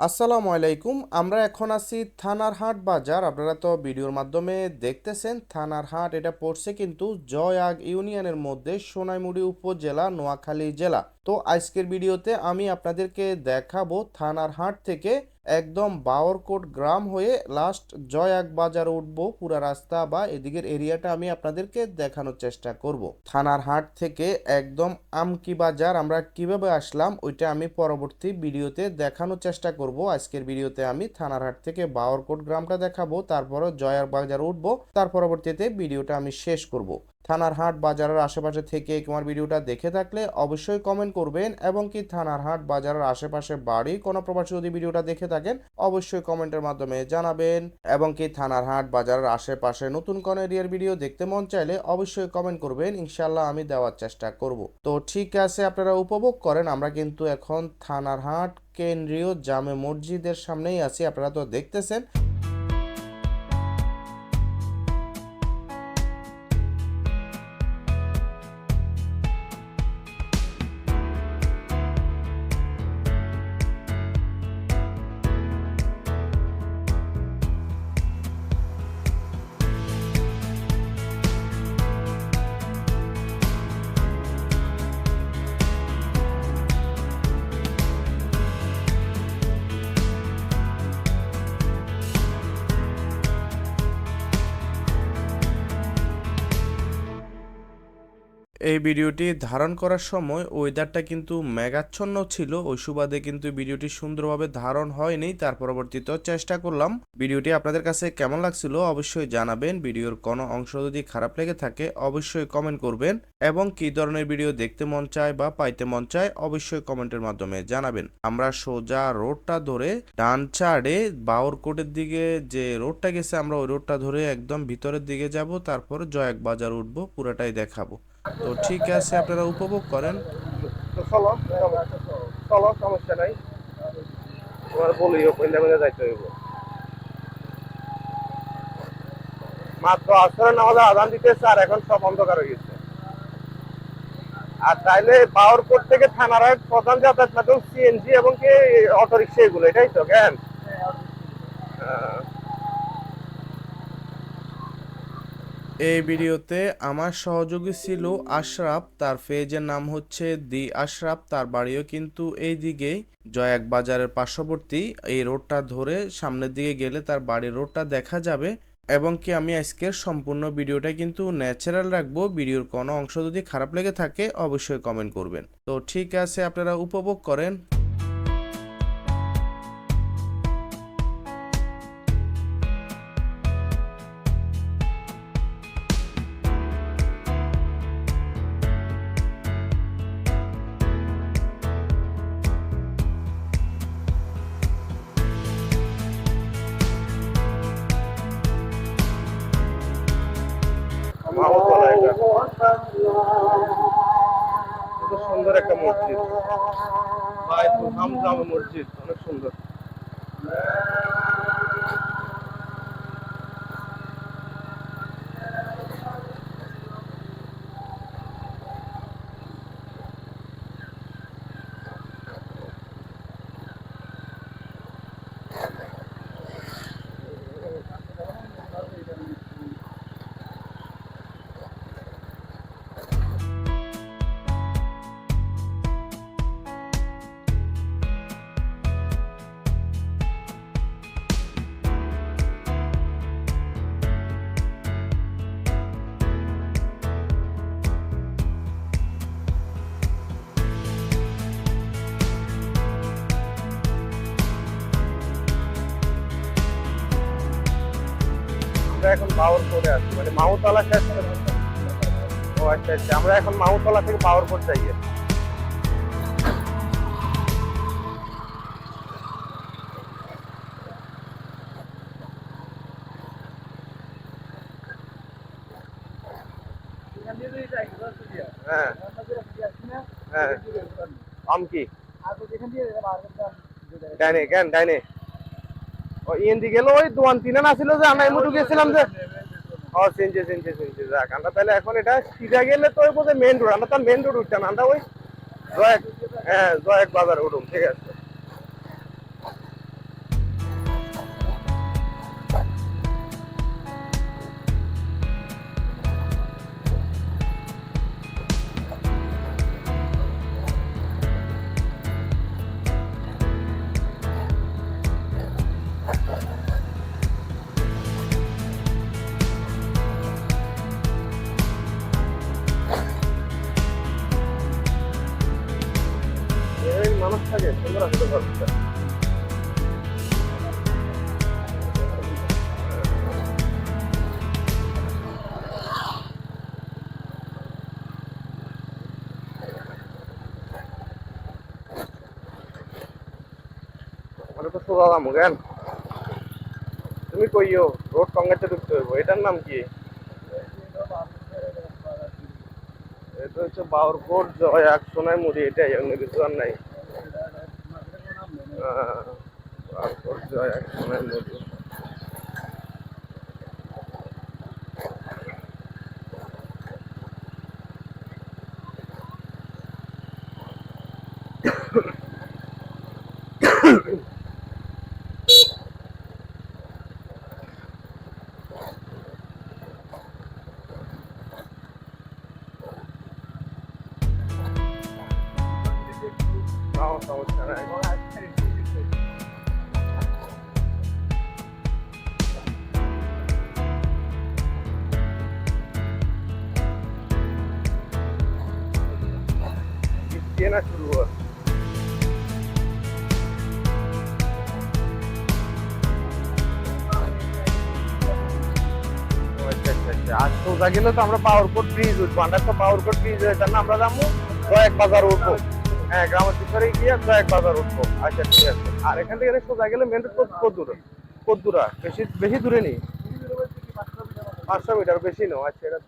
আসসালামু আলাইকুম, আমরা এখন আছি থানার হাট বাজার। আপনারা তো ভিডিওর মাধ্যমে দেখতেছেন, থানার হাট এটা পড়ছে কিন্তু জয় আগ ইউনিয়নের মধ্যে সোনাইমুড়ি উপজেলা, নোয়াখালী জেলা। তো আজকের ভিডিওতে আমি আপনাদেরকে দেখাবো থানার হাট থেকে একদম বাওরকোট গ্রাম হয়ে লাস্ট জয়াগ বাজার উঠবো, পুরা রাস্তা বা এদিকের এরিয়াটা আমি আপনাদেরকে দেখানোর চেষ্টা করব। থানার হাট থেকে একদম আমকি বাজার আমরা কীভাবে আসলাম, ওইটা আমি পরবর্তী ভিডিওতে দেখানোর চেষ্টা করব। আজকের ভিডিওতে আমি থানার হাট থেকে বাওরকোট গ্রামটা দেখাবো তারপরে জয়ার বাজার উঠবো, তার পরবর্তীতে ভিডিওটা আমি শেষ করব। থানার হাট বাজারের আশেপাশে থেকে তোমার ভিডিওটা দেখে থাকলে অবশ্যই কমেন্ট করবেন এবং কি থানার হাট বাজারের আশেপাশে বাড়ি কোনো প্রবাসী যদি ভিডিওটা দেখে থাকেন, অবশ্যই কমেন্টের মাধ্যমে জানাবেন এবং কি থানার হাট বাজারের আশেপাশে নতুন কোনো এরিয়ার ভিডিও দেখতে মন চাইলে অবশ্যই কমেন্ট করবেন ইনশাল্লাহ আমি দেওয়ার চেষ্টা করব। তো ঠিক আছে, আপনারা উপভোগ করেন, আমরা কিন্তু এখন থানার হাট কেন্দ্রীয় জামে মসজিদের সামনেই আছি, আপনারা তো দেখতেছেন। এই ভিডিওটি ধারণ করার সময় ওয়েদারটা কিন্তু মেঘাচ্ছন্ন ছিল। ওই সুবাদে কিন্তু ভিডিওটি সুন্দরভাবে ধারণ হয়নি। তার পরবর্তীতে চেষ্টা করলাম। ভিডিওটি আপনাদের কাছে কেমন লাগছিল অবশ্যই জানাবেন। ভিডিওর কোনো অংশ যদি খারাপ লেগে থাকে, অবশ্যই কমেন্ট করবেন। এবং কি ধরনের ভিডিও দেখতে মন চায় বা পাইতে মন চায়, অবশ্যই কমেন্টের মাধ্যমে জানাবেন। আমরা সোজা রোডটা ধরে ডান চাড়ে বাউরকোটের দিকে যে রোডটা গেছে, আমরা ওই রোডটা ধরে একদম ভিতরের দিকে যাব। তারপর জয়াক বাজার উঠবো, পুরাটাই দেখাবো। তো ঠিক আছে, আপনারা উপভোগ করেন। চলো চলো সমস্যা নাই। যাইতে হইব। মাত্র আসরে নামাজে আজান দিতেছে আর এখন সব অন্ধকার হয়ে গেছে। আর তাইলে পাওয়ারপোর্ট থেকে থানার প্রধান যাতায়াত মাধ্যম, সিএনজি এবং কি অটো রিক্সা এগুলো, এটাই তো, কেন? এই ভিডিওতে আমার সহযোগী ছিল আশরাফ, তার পেজের নাম হচ্ছে দি আশরাফ, তার বাড়িও কিন্তু এই দিকেই জয়াক বাজারের পার্শ্ববর্তী এই রোডটা ধরে সামনের দিকে গেলে তার বাড়ির রোডটা দেখা যাবে এবং কি আমি আজকের সম্পূর্ণ ভিডিওটা কিন্তু ন্যাচারাল রাখব। ভিডিওর কোনো অংশ যদি খারাপ লেগে থাকে, অবশ্যই কমেন্ট করবেন। তো ঠিক আছে, আপনারা উপভোগ করেন। মাহতলা এটা। খুব সুন্দর একটা মসজিদ। মসজিদ অনেক সুন্দর। আমরা এখন বাউরপুরে আছি। মানে মাহুতলা শেষ ও আচ্ছা আচ্ছা আমরা এখন মাহুতলা থেকে বাউরপুর যাই হ্যাঁ। হ্যাঁ। আম কি? ডাইনে কেন ডাইনে? ও ইয়েন্দি গেল, ওই দোয়ান তিনে না ছিল যে, আমরা এমুটু গেছিলাম যে ও চিনছে চিনছে চিনছে যাক, আমরা তাহলে এখন এটা সিধা গেলে তো ওই মেন রোড আমরা তো মেন রোড উঠতাম আমরা ওই জয়েক হ্যাঁ জয়েক বাজার উঠুম, ঠিক আছে। আমরা তো সোজা যাব তুমি কইও, রোড কঙ্গাতে ঢুকতে হইব, এটার নাম কি? এটা হচ্ছে বাউরকোট জয় এক সোনাই মুড়ি এটাই অন্য কিছু আর নাই। জয় এক মুড়ি নাও চেনা শুরু পাওয়ার আচ্ছা, আচ্ছা, আচ্ছা। কোট তো পাওয়ার কোট আমরা বাজার উঠবো। হ্যাঁ গ্রামের গিয়ে বাজার উঠবো। আচ্ছা ঠিক আছে। আর এখান থেকে সোজা গেলে মেন কত দূরে? কত দূরা? বেশি বেশি দূরে নেই। পাঁচশো মিটার, বেশি নয়। আচ্ছা এটা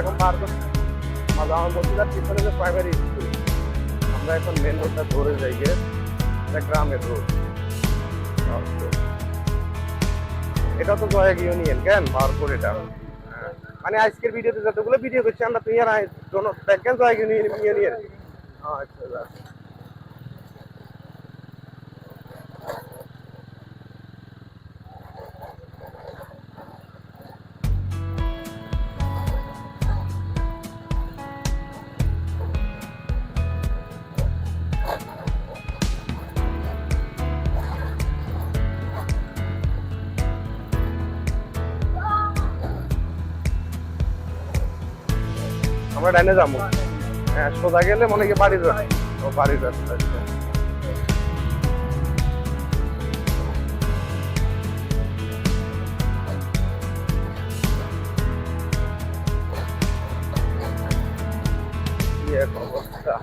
এখন পার করছি। আমার বলছিলাম পিছনে যে প্রাইমারি স্কুল আমরা এখন মেন রোডটা ধরে যাই গিয়ে, এটা গ্রামের রোড এটা তো জয়াগ ইউনিয়ন কেন? বারপুর এটা। মানে আজকের ভিডিওতে যতগুলো ভিডিও করছি, আমরা তুই আর দেখেন জয়াগ ইউনিয়ন ইউনিয়ন আচ্ছা। আমরা ডাইনে যাব। হ্যাঁ সোজা গেলে মনে কি যাবে। ও বাড়ির রাস্তা আচ্ছা।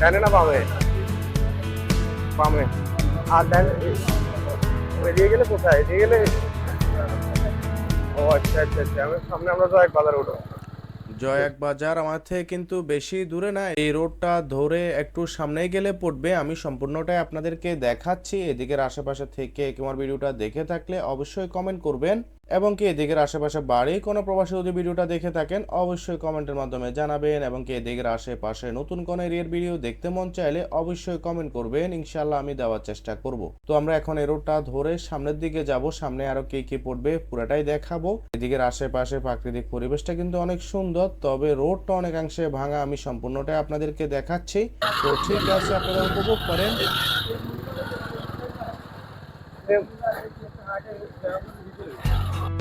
ডানে না বামে বামে আর ডানে দিয়ে গেলে কোথায়? দিয়ে গেলে আচ্ছা আচ্ছা আচ্ছা আমি সামনে আমরা জয়েক বাজারে উঠো জয়াক বাজার, আমার থেকে কিন্তু বেশি দূরে না, এই রোডটা ধরে একটু সামনে গেলে পড়বে, আমি সম্পূর্ণটাই আপনাদেরকে দেখাচ্ছি, এদিকের আশেপাশে থেকে তোমার ভিডিওটা দেখে থাকলে অবশ্যই কমেন্ট করবেন। এবং কি এদিকের আশেপাশে বাড়ি কোনো প্রবাসী যদি ভিডিওটা দেখে থাকেন, অবশ্যই কমেন্টের মাধ্যমে জানাবেন এবং কি এদিকের আশেপাশে নতুন কোনো এরিয়ার ভিডিও দেখতে মন চাইলে অবশ্যই কমেন্ট করবেন। ইনশাল্লাহ আমি দেওয়ার চেষ্টা করব। তো আমরা এখন এই রোডটা ধরে সামনের দিকে যাব, সামনে আরও কি কি পড়বে পুরাটাই দেখাবো। এদিকের আশেপাশে প্রাকৃতিক পরিবেশটা কিন্তু অনেক সুন্দর, তবে রোডটা অনেকাংশে ভাঙা আমি সম্পূর্ণটাই আপনাদেরকে দেখাচ্ছি। তো ঠিক আছে, আপনারা উপভোগ করেন। 对。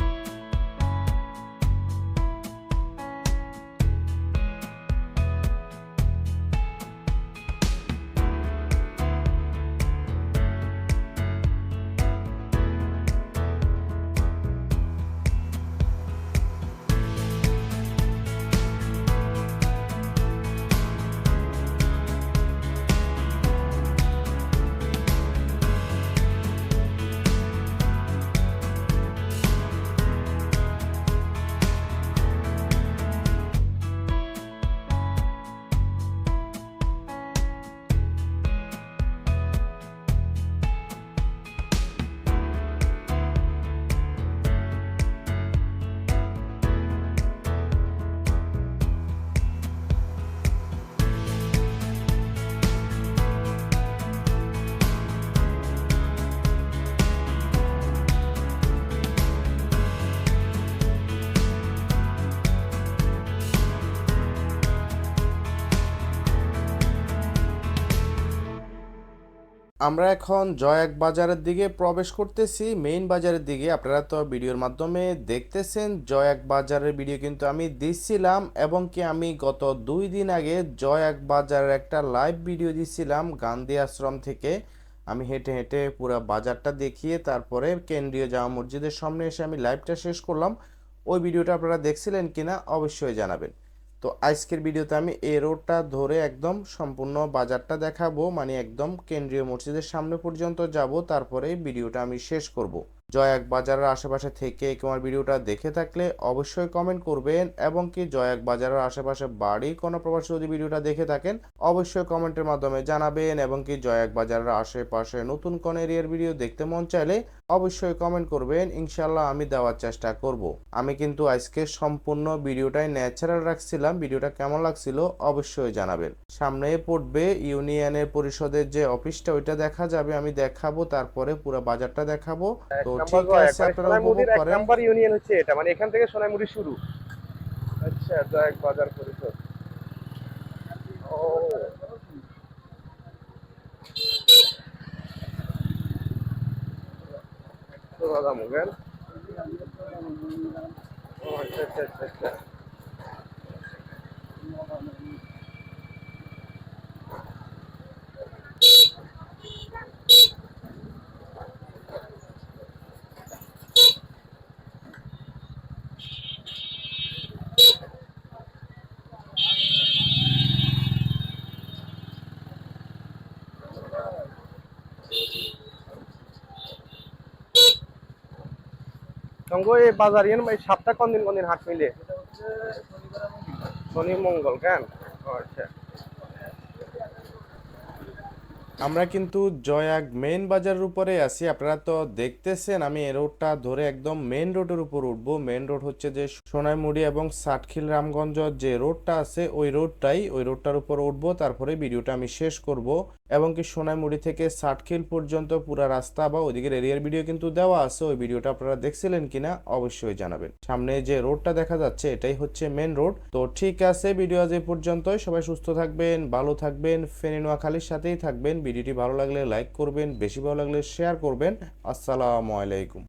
আমরা এখন জয়াক বাজারের দিকে প্রবেশ করতেছি। মেইন বাজারের দিকে আপনারা তো ভিডিওর মাধ্যমে দেখতেছেন, জয়াক বাজারের ভিডিও কিন্তু আমি দিচ্ছিলাম এবং কি আমি গত দুই দিন আগে জয়াক বাজারের একটা লাইভ ভিডিও দিচ্ছিলাম গান্ধী আশ্রম থেকে। আমি হেঁটে হেঁটে পুরো বাজারটা দেখিয়ে তারপরে কেন্দ্রীয় জামা মসজিদের সামনে এসে আমি লাইভটা শেষ করলাম। ওই ভিডিওটা আপনারা দেখছিলেন কিনা অবশ্যই জানাবেন। তো আজকের ভিডিওতে আমি এই রোডটা ধরে একদম সম্পূর্ণ বাজারটা দেখাবো মানে একদম কেন্দ্রীয় মসজিদের সামনে পর্যন্ত যাব, তারপরে ভিডিওটা আমি শেষ করব। জয়াক বাজারের আশেপাশে থেকে তোমার ভিডিওটা দেখে থাকলে অবশ্যই কমেন্ট করবেন এবং কি জয়াক বাজারের আশেপাশে বাড়ি কোনো প্রবাসী যদি ভিডিওটা দেখে থাকেন, অবশ্যই কমেন্টের মাধ্যমে জানাবেন এবং কি জয়াক বাজারের আশেপাশে নতুন কোন এরিয়ার ভিডিও দেখতে মন চাইলে অবশ্যই কমেন্ট করবেন। ইনশাল্লাহ আমি দেওয়ার চেষ্টা করব। আমি কিন্তু আজকে সম্পূর্ণ ভিডিওটাই ন্যাচারাল রাখছিলাম। ভিডিওটা কেমন লাগছিল অবশ্যই জানাবেন। সামনে পড়বে ইউনিয়নের পরিষদের যে অফিসটা, ওইটা দেখা যাবে। আমি দেখাবো, তারপরে পুরো বাজারটা দেখাবো। তো ঠিক আছে আপনারা উপভোগ করেন। নাম্বার ইউনিয়ন হচ্ছে এটা মানে এখান থেকে সোনাইমুড়ি শুরু। আচ্ছা জয়েক বাজার পরিষদ। ও। তো দাদা মুগেল ও আচ্ছা আচ্ছা আচ্ছা। সঙ্গ এই বাজার ইয়ে এই সাতটা কোন দিন কোন দিন হাট মিলে? শনি, মঙ্গল, কেন? আচ্ছা। আমরা কিন্তু জয়াগ মেইন বাজারের উপরে আছি। আপনারা তো দেখতেছেন, আমি এই রোডটা ধরে একদম মেইন রোডের উপর উঠবো। মেইন রোড হচ্ছে যে সোনাইমুড়ি এবং সাতখিল রামগঞ্জ যে রোডটা আছে, ওই রোডটাই ওই রোডটার উপর উঠবো। তারপরে ভিডিওটা আমি শেষ করব। এবং কি সোনাইমুড়ি থেকে সাতখিল পর্যন্ত পুরা রাস্তা বা ওইদিকের এরিয়ার ভিডিও কিন্তু দেওয়া আছে। ওই ভিডিওটা আপনারা দেখছিলেন কিনা অবশ্যই জানাবেন। সামনে যে রোডটা দেখা যাচ্ছে, এটাই হচ্ছে মেন রোড তো ঠিক আছে ভিডিও আজ এই পর্যন্তই। সবাই সুস্থ থাকবেন, ভালো থাকবেন। ফেনী নোয়াখালীর সাথেই থাকবেন। ভিডিওটি ভালো লাগলে লাইক করবেন বেশি ভালো লাগলে শেয়ার করবেন। আসসালামু আলাইকুম।